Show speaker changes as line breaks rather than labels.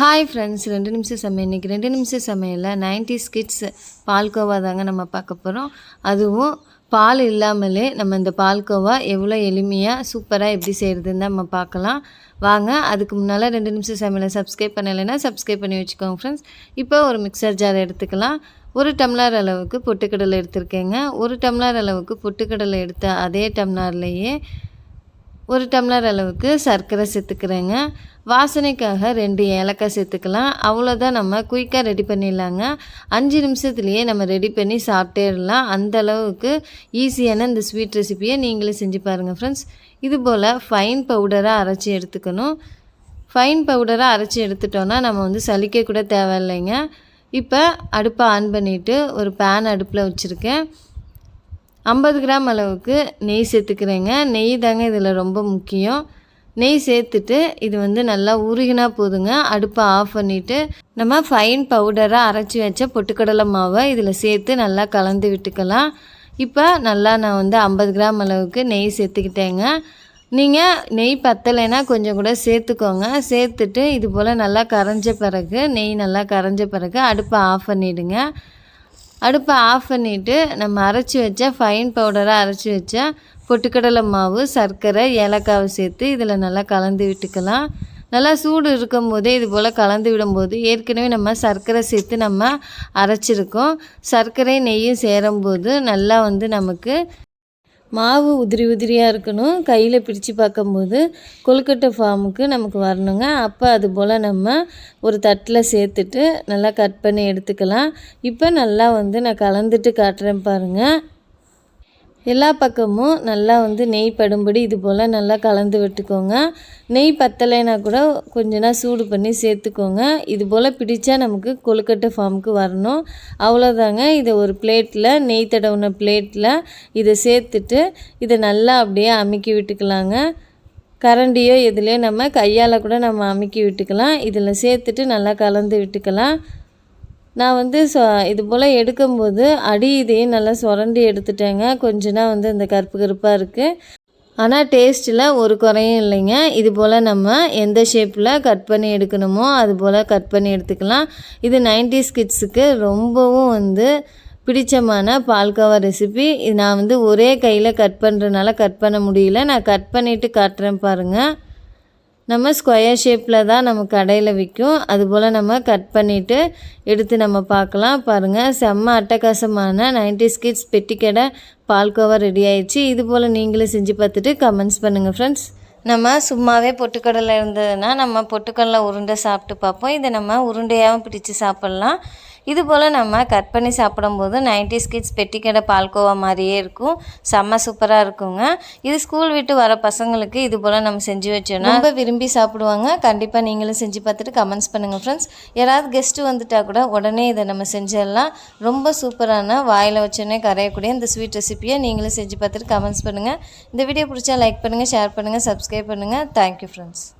Hi friends ரெண்டு நிமிஷம் சமையல். இன்றைக்கி ரெண்டு நிமிஷம் சமையலில் நைன்டி கிட்ஸ் பால்கோவா தாங்க நம்ம பார்க்க போகிறோம் அதுவும் பால் இல்லாமலே நம்ம இந்த பால்கோவா எவ்வளோ எளிமையாக சூப்பராக எப்படி செய்கிறதுன்னு தான் நம்ம பார்க்கலாம். வாங்க அதுக்கு முன்னால் ரெண்டு நிமிஷம் சமையலை சப்ஸ்கிரைப் பண்ணலைன்னா சப்ஸ்கிரைப் பண்ணி வச்சுக்கோங்க ஃப்ரெண்ட்ஸ் இப்போ ஒரு மிக்சர் ஜார் எடுத்துக்கலாம். ஒரு டம்ளர் அளவுக்கு பொட்டுக்கடலை எடுத்திருக்கேங்க. ஒரு டம்ளர் அளவுக்கு பொட்டுக்கடலை எடுத்த அதே டம்ளர்லேயே ஒரு டம்ளர் அளவுக்கு சர்க்கரை சேர்த்துக்கிறேங்க. வாசனைக்காக ரெண்டு ஏலக்காய் சேர்த்துக்கலாம். அவ்வளோதான் நம்ம குயிக்காக ரெடி பண்ணிடலாங்க. அஞ்சு நிமிஷத்துலேயே நம்ம ரெடி பண்ணி சாப்பிட்டேடலாம். அந்த அளவுக்கு ஈஸியான இந்த ஸ்வீட் ரெசிப்பியை நீங்களே செஞ்சு பாருங்கள் ஃப்ரெண்ட்ஸ் இது போல் ஃபைன் பவுடராக அரைச்சி எடுத்துக்கணும். ஃபைன் பவுடராக அரைச்சி எடுத்துட்டோன்னா நம்ம வந்து சலிக்க கூட தேவையில்லைங்க. இப்போ அடுப்பை ஆன் பண்ணிவிட்டு ஒரு பேன் அடுப்பில் வச்சுருக்கேன். ஐம்பது கிராம் அளவுக்கு நெய் சேர்த்துக்கிறேங்க. நெய் தாங்க இதில் ரொம்ப முக்கியம். நெய் சேர்த்துட்டு இது வந்து நல்லா உருகினா போதுங்க. அடுப்பை ஆஃப் பண்ணிவிட்டு நம்ம ஃபைன் பவுடராக அரைச்சி வச்ச பொட்டுக்கடலை மாவை இதில் சேர்த்து நல்லா கலந்து விட்டுக்கலாம். இப்போ நல்லா நான் வந்து ஐம்பது கிராம் அளவுக்கு நெய் சேர்த்துக்கிட்டேங்க. நீங்கள் நெய் பத்தலைன்னா கொஞ்சம் கூட சேர்த்துக்கோங்க. சேர்த்துட்டு இது போல் நல்லா கரைஞ்ச பிறகு நெய் நல்லா கரைஞ்ச பிறகு அடுப்பை ஆஃப் பண்ணிவிடுங்க அடுப்பை ஆஃப் பண்ணிவிட்டு நம்ம அரைச்சி வச்ச ஃபைன் பவுடராக அரைச்சி வச்ச பொட்டுக்கடலை மாவு சர்க்கரை ஏலக்காவை சேர்த்து இதில் நல்லா கலந்து விட்டுக்கலாம். நல்லா சூடு இருக்கும் போதே இது போல் கலந்து விடும்போது ஏற்கனவே நம்ம சர்க்கரை சேர்த்து நம்ம அரைச்சிருக்கோம். சர்க்கரை நெய்யும் சேரும்போது நல்லா வந்து நமக்கு மாவு உதிரி உதிரியாக இருக்கணும். கையில் பிரித்து பார்க்கும்போது கொழுக்கட்டை ஃபார்முக்கு நமக்கு வரணுங்க. அப்போ அது போல் நம்ம ஒரு தட்டில் சேர்த்துட்டு நல்லா கட் பண்ணி எடுத்துக்கலாம். இப்போ நல்லா வந்து நான் கலந்துட்டு காட்டுறேன் பாருங்கள் எல்லா பக்கமும் நல்லா வந்து நெய் படும்படி இது போல் நல்லா கலந்து விட்டுக்கோங்க. நெய் பத்தலைனா கூட கொஞ்ச நாள் சூடு பண்ணி சேர்த்துக்கோங்க. இது போல் பிடிச்சா நமக்கு கொழுக்கட்டை ஃபார்முக்கு வரணும். அவ்வளோதாங்க இதை ஒரு பிளேட்டில் நெய் தடவுன பிளேட்டில் இதை சேர்த்துட்டு இதை நல்லா அப்படியே அமுக்கி விட்டுக்கலாங்க. கரண்டியோ எதுலேயோ நம்ம கையால் கூட நம்ம அமுக்கி விட்டுக்கலாம். இதில் சேர்த்துட்டு நல்லா கலந்து விட்டுக்கலாம். நான் வந்து சொ இது போல் எடுக்கும்போது அடி இதையும் நல்லா சுரண்டி எடுத்துட்டேங்க. கொஞ்ச வந்து இந்த கருப்பு கருப்பாக இருக்குது ஆனால் டேஸ்ட்டில் ஒரு குறையும் இல்லைங்க. இது போல் நம்ம எந்த ஷேப்பில் கட் பண்ணி எடுக்கணுமோ அது போல் கட் பண்ணி எடுத்துக்கலாம். இது நைன்டிஸ் கிட்ஸுக்கு ரொம்பவும் வந்து பிடிச்சமான பால்கோவா ரெசிபி நான் வந்து ஒரே கையில் கட் பண்ணுறதுனால கட் பண்ண முடியல. நான் கட் பண்ணிவிட்டு காட்டுறேன் பாருங்கள் நம்ம ஸ்கொயர் ஷேப்பில் தான் நம்ம கடையில் விற்கும் அதுபோல் நம்ம கட் பண்ணிவிட்டு எடுத்து நம்ம பார்க்கலாம். பாருங்கள் செம்ம அட்டகாசமான நைன்டி ஸ்கிட்ஸ் பெட்டிக்கடை பால்கோவா ரெடி ஆயிடுச்சு. இது போல் நீங்களும் செஞ்சு பார்த்துட்டு கமெண்ட்ஸ் பண்ணுங்கள் ஃப்ரெண்ட்ஸ் நம்ம சும்மாவே பொட்டுக்கடலை இருந்ததுன்னா நம்ம பொட்டுக்கடலை உருண்டை சாப்பிட்டு பார்ப்போம். இதை நம்ம உருண்டையாகவும் பிடிச்சி சாப்பிட்லாம். இது போல் நம்ம கட் பண்ணி சாப்பிடும்போது நைன்டி ஸ்கிட்ஸ் பெட்டிக்கடை பால்கோவா மாதிரியே இருக்கும். செம்ம சூப்பராக இருக்குங்க. இது ஸ்கூல் விட்டு வர பசங்களுக்கு இது போல் நம்ம செஞ்சு வச்சோன்னா ரொம்ப விரும்பி சாப்பிடுவாங்க. கண்டிப்பாக நீங்களும் செஞ்சு பார்த்துட்டு கமெண்ட்ஸ் பண்ணுங்கள் ஃப்ரெண்ட்ஸ் யாராவது கெஸ்ட்டு வந்துட்டால் கூட உடனே இதை நம்ம செஞ்சிடலாம். ரொம்ப சூப்பரான வாயில் வச்சோன்னே கரையக்கூடிய இந்த ஸ்வீட் ரெசிப்பியை நீங்களும் செஞ்சு பார்த்துட்டு கமெண்ட்ஸ் பண்ணுங்கள் இந்த வீடியோ பிடிச்சா லைக் பண்ணுங்கள் ஷேர் பண்ணுங்கள் சப்ஸ்கிரைப் பண்ணுங்கள் தேங்க்யூ ஃப்ரெண்ட்ஸ்